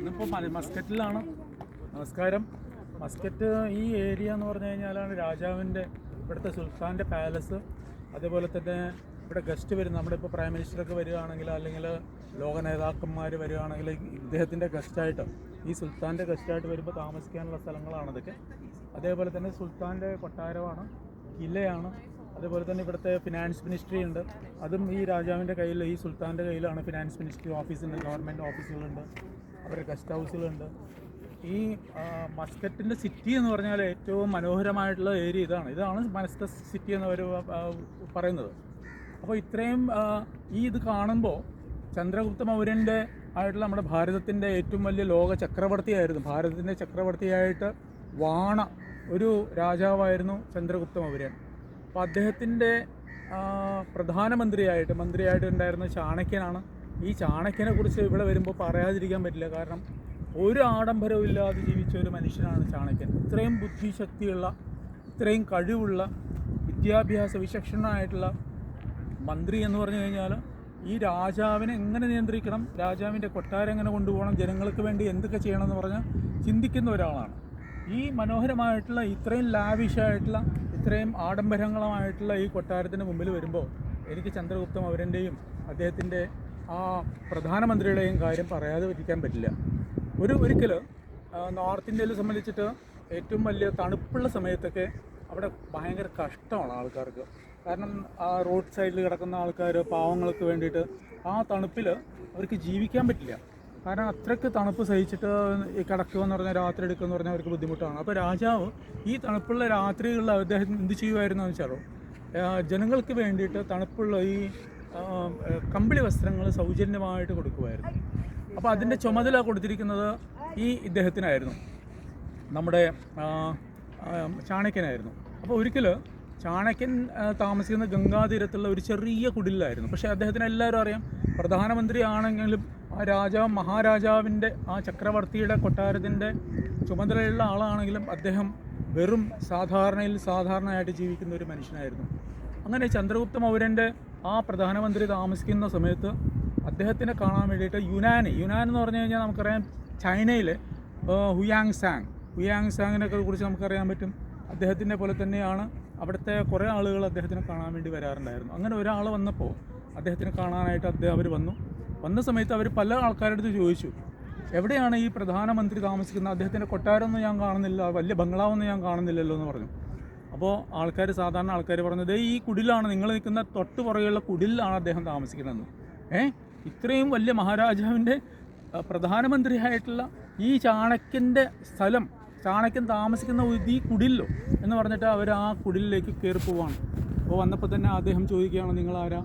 ഇതിപ്പോൾ മസ്കറ്റിലാണ്. നമസ്കാരം. മസ്കറ്റ് ഈ ഏരിയ എന്ന് പറഞ്ഞു കഴിഞ്ഞാലാണ് രാജാവിന്റെ ഇവിടുത്തെ സുൽത്താന്റെ പാലസ്. അതേപോലെ തന്നെ ഇവിടെ ഗസ്റ്റ് വരുന്ന നമ്മുടെ ഇപ്പോൾ പ്രൈം മിനിസ്റ്ററൊക്കെ വരികയാണെങ്കിൽ അല്ലെങ്കിൽ ലോക നേതാക്കന്മാർ വരികയാണെങ്കിൽ ഇദ്ദേഹത്തിന്റെ ഗസ്റ്റായിട്ട് ഈ സുൽത്താന്റെ ഗസ്റ്റായിട്ട് വരുമ്പോൾ താമസിക്കാനുള്ള സ്ഥലങ്ങളാണ് അതൊക്കെ അതേപോലെ തന്നെ സുൽത്താന്റെ കൊട്ടാരമാണ് കില്ലയാണ് അതേപോലെ തന്നെ ഇവിടുത്തെ ഫിനാൻസ് മിനിസ്ട്രി ഉണ്ട്. അതും ഈ രാജാവിന്റെ കയ്യിൽ ഈ സുൽത്താന്റെ കയ്യിലാണ് ഫിനാൻസ് മിനിസ്ട്രി ഓഫീസുണ്ട് ഗവൺമെന്റ് ഓഫീസുകളുണ്ട് അവരുടെ ഗസ്റ്റ് ഹൗസുകളുണ്ട് ഈ മസ്കറ്റിന്റെ സിറ്റി എന്ന് പറഞ്ഞാൽ ഏറ്റവും മനോഹരമായിട്ടുള്ള ഏരിയ ഇതാണ്. ഇതാണ് മസ്കറ്റ് സിറ്റി എന്ന് അവർ പറയുന്നത്. അപ്പോൾ ഇത്രയും ഈ ഇത് കാണുമ്പോൾ ചന്ദ്രഗുപ്ത മൗര്യന്റെ ആയിട്ടുള്ള നമ്മുടെ ഭാരതത്തിന്റെ ഏറ്റവും വലിയ ലോക ചക്രവർത്തിയായിരുന്നു. ഭാരതത്തിന്റെ ചക്രവർത്തിയായിട്ട് വാണ ഒരു രാജാവായിരുന്നു ചന്ദ്രഗുപ്ത മൗര്യൻ. അപ്പോൾ അദ്ദേഹത്തിന്റെ പ്രധാനമന്ത്രിയായിട്ട് മന്ത്രിയായിട്ട് ഉണ്ടായിരുന്ന ചാണക്യനാണ്. ഈ ചാണക്യനെ കുറിച്ച് ഇവിടെ വരുമ്പോൾ പറയാതിരിക്കാൻ പറ്റില്ല. കാരണം ഒരു ആഡംബരവും ഇല്ലാതെ ജീവിച്ച ഒരു മനുഷ്യനാണ് ചാണക്യൻ. ഇത്രയും ബുദ്ധിശക്തിയുള്ള ഇത്രയും കഴിവുള്ള വിദ്യാഭ്യാസ വിചക്ഷണനായിട്ടുള്ള മന്ത്രി എന്ന് പറഞ്ഞു കഴിഞ്ഞാൽ ഈ രാജാവിനെ എങ്ങനെ നിയന്ത്രിക്കണം? രാജാവിന്റെ കൊട്ടാരം എങ്ങനെ കൊണ്ടുപോകണം? ജനങ്ങൾക്ക് വേണ്ടി എന്തൊക്കെ ചെയ്യണം എന്ന് പറഞ്ഞ് ചിന്തിക്കുന്ന ഒരാളാണ്. ഈ മനോഹരമായിട്ടുള്ള ഇത്രയും ലാവിഷായിട്ടുള്ള ഇത്രയും ആഡംബരങ്ങളമായിട്ടുള്ള ഈ കൊട്ടാരത്തിന് മുമ്പിൽ വരുമ്പോൾ എനിക്ക് ചന്ദ്രഗുപ്ത മൗര്യന്റെയും അദ്ദേഹത്തിന്റെ ആ പ്രധാനമന്ത്രിയുടെയും കാര്യം പറയാതെ വരിക്കാൻ പറ്റില്ല. ഒരു ഒരിക്കൽ നോർത്ത് ഇന്ത്യയിൽ സംബന്ധിച്ചിട്ട് ഏറ്റവും വലിയ തണുപ്പുള്ള സമയത്തൊക്കെ അവിടെ ഭയങ്കര കഷ്ടമാണ് ആൾക്കാർക്ക്. കാരണം ആ റോഡ് സൈഡിൽ കിടക്കുന്ന ആൾക്കാർ പാവങ്ങൾക്ക് വേണ്ടിയിട്ട് ആ തണുപ്പിൽ അവർക്ക് ജീവിക്കാൻ പറ്റില്ല. കാരണം അത്രയ്ക്ക് തണുപ്പ് സഹിച്ചിട്ട് ഈ കിടക്കുക എന്ന് പറഞ്ഞാൽ രാത്രി എടുക്കുക എന്ന് പറഞ്ഞാൽ അവർക്ക് ബുദ്ധിമുട്ടാണ്. അപ്പോൾ രാജാവ് ഈ തണുപ്പുള്ള രാത്രികളിൽ അദ്ദേഹം എന്ത് ചെയ്യുമായിരുന്നു എന്ന് വെച്ചാലോ ജനങ്ങൾക്ക് വേണ്ടിയിട്ട് തണുപ്പുള്ള ഈ കമ്പിളി വസ്ത്രങ്ങൾ സൗജന്യമായിട്ട് കൊടുക്കുമായിരുന്നു. അപ്പോൾ അതിന്റെ ചുമതല കൊടുത്തിരിക്കുന്നത് ഈ ഇദ്ദേഹത്തിനായിരുന്നു. നമ്മുടെ ചാണക്യനായിരുന്നു. അപ്പോൾ ഒരിക്കൽ ചാണക്യൻ താമസിക്കുന്ന ഗംഗാതീരത്തുള്ള ഒരു ചെറിയ കുടിലായിരുന്നു പക്ഷേ അദ്ദേഹത്തിന് എല്ലാവരും അറിയാം പ്രധാനമന്ത്രി ആണെങ്കിലും ആ രാജാവ് മഹാരാജാവിന്റെ ആ ചക്രവർത്തിയുടെ കൊട്ടാരത്തിന്റെ ചുമതലയുള്ള ആളാണെങ്കിലും അദ്ദേഹം വെറും സാധാരണയിൽ സാധാരണയായിട്ട് ജീവിക്കുന്ന ഒരു മനുഷ്യനായിരുന്നു. അങ്ങനെ ചന്ദ്രഗുപ്ത മൗര്യന്റെ ആ പ്രധാനമന്ത്രി താമസിക്കുന്ന സമയത്ത് അദ്ദേഹത്തിനെ കാണാൻ വേണ്ടിയിട്ട് യുനാൻ യുനാൻ എന്ന് പറഞ്ഞു കഴിഞ്ഞാൽ നമുക്കറിയാം ചൈനയിലെ ഹുയാങ് സാങ് ഹുയാങ് സാങ്ങിനെയൊക്കെ കുറിച്ച് നമുക്കറിയാൻ പറ്റും. അദ്ദേഹത്തിന്റെ പോലെ തന്നെയാണ് അവിടുത്തെ കുറേ ആളുകൾ അദ്ദേഹത്തിനെ കാണാൻ വേണ്ടി വരാറുണ്ടായിരുന്നു. അങ്ങനെ ഒരാൾ വന്നപ്പോൾ അദ്ദേഹത്തിന് കാണാനായിട്ട് അദ്ദേഹം അവർ വന്നു. വന്ന സമയത്ത് അവർ പല ആൾക്കാരുടെ അടുത്ത് ചോദിച്ചു. എവിടെയാണ് ഈ പ്രധാനമന്ത്രി താമസിക്കുന്നത്? അദ്ദേഹത്തിന്റെ കൊട്ടാരമൊന്നും ഞാൻ കാണുന്നില്ല വലിയ ബംഗ്ലാവൊന്നും ഞാൻ കാണുന്നില്ലല്ലോ എന്ന് പറഞ്ഞു. അപ്പോൾ ആൾക്കാർ സാധാരണ ആൾക്കാർ പറഞ്ഞത് "ദേ ഈ കുടിലാണ് നിങ്ങൾ നിൽക്കുന്ന തൊട്ട് പുറകെയുള്ള കുടിലാണ് അദ്ദേഹം താമസിക്കുന്നതെന്ന്. ഏ? ഇത്രയും വലിയ മഹാരാജാവിന്റെ പ്രധാനമന്ത്രിയായിട്ടുള്ള ഈ ചാണക്യന്റെ സ്ഥലം ചാണക്യൻ താമസിക്കുന്ന ഈ കുടിലോ എന്ന് പറഞ്ഞിട്ട് അവർ ആ കുടിലിലേക്ക് കയറി പോവാണ്. അപ്പോൾ വന്നപ്പോൾ തന്നെ അദ്ദേഹം ചോദിക്കുകയാണ് നിങ്ങളാരാ?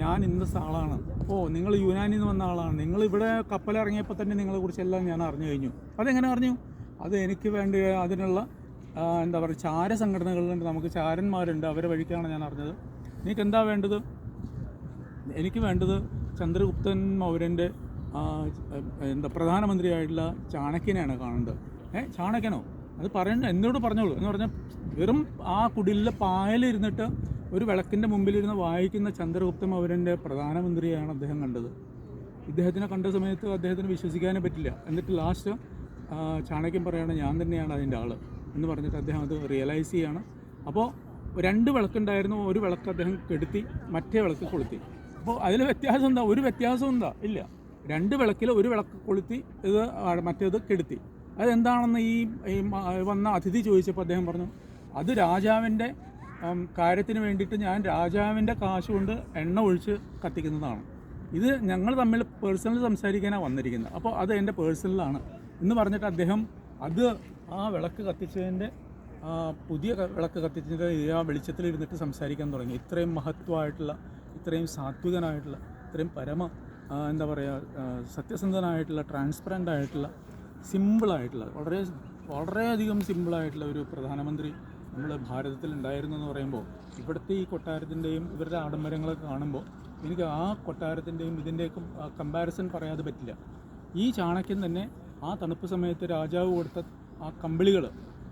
ഞാൻ ഇന്ന ആളാണ് ഓ നിങ്ങൾ യുനാനിൽ നിന്ന് വന്ന ആളാണ്. നിങ്ങൾ ഇവിടെ കപ്പലിറങ്ങിയപ്പോൾ തന്നെ നിങ്ങളെ കുറിച്ചെല്ലാം ഞാൻ അറിഞ്ഞു കഴിഞ്ഞു. അതെങ്ങനെ അറിഞ്ഞു? അത് എനിക്ക് വേണ്ടി അതിനുള്ള എന്താ പറയുക ചാര സംഘടനകളുണ്ട് നമുക്ക് ചാരന്മാരുണ്ട്. അവരെ വഴിക്കാണ് ഞാൻ അറിഞ്ഞത്. നിനക്ക് എന്താ വേണ്ടത്? എനിക്ക് വേണ്ടത് ചന്ദ്രഗുപ്തൻ മൗര്യന്റെ എന്താ പ്രധാനമന്ത്രിയായിട്ടുള്ള ചാണക്യനെയാണ് കാണേണ്ടത്. ഏ ചാണക്യനോ? അത് പറയണ്ട. എന്നോട് പറഞ്ഞോളൂ. എന്ന് പറഞ്ഞാൽ വെറും ആ കുടിലിലെ പായലിരുന്നിട്ട് ഒരു വിളക്കിന്റെ മുമ്പിലിരുന്ന് വായിക്കുന്ന ചന്ദ്രഗുപ്ത മൗര്യന്റെ പ്രധാനമന്ത്രിയാണ് അദ്ദേഹം കണ്ടത്. ഇദ്ദേഹത്തിനെ കണ്ട സമയത്ത് അദ്ദേഹത്തിന് വിശ്വസിക്കാനേ പറ്റില്ല. എന്നിട്ട് ലാസ്റ്റ് ചാണക്യൻ പറയുകയാണ് ഞാൻ തന്നെയാണ് അതിന്റെ ആൾ എന്ന് പറഞ്ഞിട്ട് അദ്ദേഹം അത് റിയലൈസ് ചെയ്യാണ്. അപ്പോൾ രണ്ട് വിളക്കുണ്ടായിരുന്നു. ഒരു വിളക്ക് അദ്ദേഹം കെടുത്തി മറ്റേ വിളക്ക് കൊളുത്തി. അപ്പോൾ അതിൽ വ്യത്യാസം എന്താ? ഒരു വ്യത്യാസം എന്താ? ഇല്ല. രണ്ട് വിളക്കിൽ ഒരു വിളക്ക് കൊളുത്തി ഇത് മറ്റേത് കെടുത്തി. അതെന്താണെന്ന് ഈ വന്ന അതിഥി ചോദിച്ചപ്പോൾ അദ്ദേഹം പറഞ്ഞു അത് രാജാവിന്റെ കാര്യത്തിന് വേണ്ടിയിട്ട് ഞാൻ രാജാവിന്റെ കാശ് കൊണ്ട് എണ്ണ ഒഴിച്ച് കത്തിക്കുന്നതാണ്. ഇത് ഞങ്ങൾ തമ്മിൽ പേഴ്സണൽ സംസാരിക്കാനാണ് വന്നിരിക്കുന്നത്. അപ്പോൾ അത് എന്റെ പേഴ്സണലാണ് എന്ന് പറഞ്ഞിട്ട് അദ്ദേഹം അത് ആ വിളക്ക് കത്തിച്ചതിന്റെ പുതിയ വിളക്ക് കത്തിച്ചതിന്റെ ആ വെളിച്ചത്തിലിരുന്നിട്ട് സംസാരിക്കാൻ തുടങ്ങി. ഇത്രയും മഹത്വമായിട്ടുള്ള ഇത്രയും സാത്വികനായിട്ടുള്ള ഇത്രയും പരമ എന്താ പറയുക സത്യസന്ധനായിട്ടുള്ള ട്രാൻസ്പെറന്റ് ആയിട്ടുള്ള സിമ്പിളായിട്ടുള്ള വളരെ വളരെയധികം സിമ്പിളായിട്ടുള്ള ഒരു പ്രധാനമന്ത്രി നമ്മുടെ ഭാരതത്തിൽ ഉണ്ടായിരുന്നു എന്ന് പറയുമ്പോൾ ഇവിടുത്തെ ഈ കൊട്ടാരത്തിന്റെയും ഇവരുടെ ആഡംബരങ്ങളൊക്കെ കാണുമ്പോൾ എനിക്ക് ആ കൊട്ടാരത്തിന്റെയും ഇതിന്റെയൊക്കെ കമ്പാരിസൺ പറയാതെ പറ്റില്ല. ഈ ചാണക്യൻ തന്നെ ആ തണുപ്പ് സമയത്ത് രാജാവ് കൊടുത്ത ആ കമ്പിളികൾ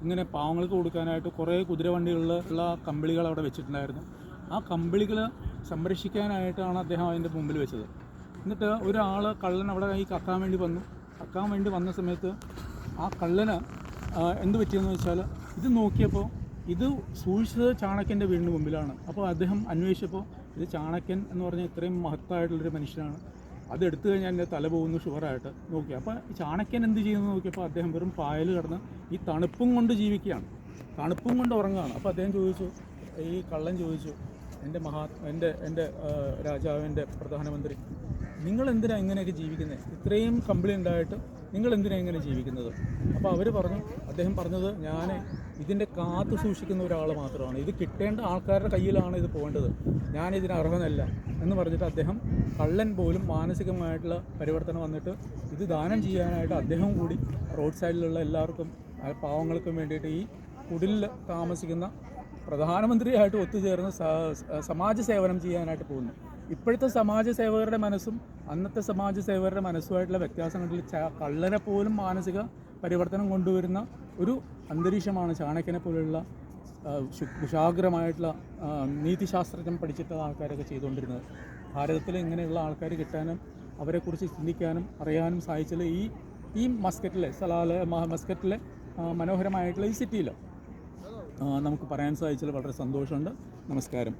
ഇങ്ങനെ പാവങ്ങൾക്ക് കൊടുക്കാനായിട്ട് കുറേ കുതിരവണ്ടികളിൽ ഉള്ള കമ്പിളികൾ അവിടെ വെച്ചിട്ടുണ്ടായിരുന്നു. ആ കമ്പിളികൾ സംരക്ഷിക്കാനായിട്ടാണ് അദ്ദേഹം അതിന്റെ മുമ്പിൽ വെച്ചത്. എന്നിട്ട് ഒരാൾ കള്ളൻ അവിടെ ഈ കക്കാൻ വേണ്ടി വന്നു. കക്കാൻ വേണ്ടി വന്ന സമയത്ത് ആ കള്ളന് എന്ത് പറ്റിയെന്ന് വെച്ചാൽ ഇത് നോക്കിയപ്പോൾ ഇത് സൂക്ഷിച്ചത് ചാണക്യന്റെ വീടിന് മുമ്പിലാണ്. അപ്പോൾ അദ്ദേഹം അന്വേഷിച്ചപ്പോൾ ഇത് ചാണക്യൻ എന്ന് പറഞ്ഞാൽ ഇത്രയും മഹത്തായിട്ടുള്ളൊരു മനുഷ്യനാണ്. അത് എടുത്തു കഴിഞ്ഞാൽ എന്റെ തല പോകുന്നു ഷുവറായിട്ട് നോക്കി. അപ്പോൾ ചാണക്യൻ എന്ത് ചെയ്യുന്നു നോക്കിയപ്പോൾ അദ്ദേഹം വെറും പായൽ കിടന്ന് ഈ തണുപ്പും കൊണ്ട് ജീവിക്കുകയാണ്. തണുപ്പും കൊണ്ട് ഉറങ്ങുകയാണ്. അപ്പോൾ അദ്ദേഹം ചോദിച്ചു ഈ കള്ളൻ ചോദിച്ചു എന്റെ മഹാ എന്റെ എന്റെ രാജാവിന്റെ പ്രധാനമന്ത്രി നിങ്ങൾ എന്തിനാ ഇങ്ങനെയൊക്കെ ജീവിക്കുന്നത് ഇത്രയും കംപ്ലൈന്റ് ഉണ്ടായിട്ട് നിങ്ങൾ എന്തിനാണ് ഇങ്ങനെ ജീവിക്കുന്നത്? അപ്പോൾ അവർ പറഞ്ഞു അദ്ദേഹം പറഞ്ഞത് ഞാൻ ഇതിന്റെ കാത്തു സൂക്ഷിക്കുന്ന ഒരാൾ മാത്രമാണ്. ഇത് കിട്ടേണ്ട ആൾക്കാരുടെ കയ്യിലാണ് ഇത് പോകേണ്ടത്. ഞാൻ ഇതിന് അർഹനല്ല എന്ന് പറഞ്ഞിട്ട് അദ്ദേഹം കള്ളൻ പോലും മാനസികമായിട്ടുള്ള പരിവർത്തനം വന്നിട്ട് ഇത് ദാനം ചെയ്യാനായിട്ട് അദ്ദേഹം കൂടി റോഡ് സൈഡിലുള്ള എല്ലാവർക്കും പാവങ്ങൾക്കും വേണ്ടിയിട്ട് ഈ കുടിലിൽ താമസിക്കുന്ന പ്രധാനമന്ത്രിയായിട്ട് ഒത്തുചേർന്ന് സമാജ സേവനം ചെയ്യാനായിട്ട് പോകുന്നു. ഇപ്പോഴത്തെ സമാജ സേവകരുടെ മനസ്സും അന്നത്തെ സമാജ സേവകരുടെ മനസ്സുമായിട്ടുള്ള വ്യത്യാസം കണ്ടിൽ കള്ളനെ പോലും മാനസിക പരിവർത്തനം കൊണ്ടുവരുന്ന ഒരു അന്തരീക്ഷമാണ് ചാണക്യനെ പോലെയുള്ള കുശാഗ്രമായിട്ടുള്ള നീതിശാസ്ത്രജ്ഞം പഠിച്ചിട്ടുള്ള ആൾക്കാരൊക്കെ ചെയ്തുകൊണ്ടിരുന്നത്. ഭാരതത്തിൽ ഇങ്ങനെയുള്ള ആൾക്കാർ കിട്ടാനും അവരെക്കുറിച്ച് ചിന്തിക്കാനും അറിയാനും സാധിച്ചത് ഈ ഈ മസ്കറ്റിലെ സലാല മസ്കറ്റിലെ മനോഹരമായിട്ടുള്ള ഈ സിറ്റിയിൽ നമുക്ക് പറയാൻ സാധിച്ചതിൽ വളരെ സന്തോഷമുണ്ട്. നമസ്കാരം.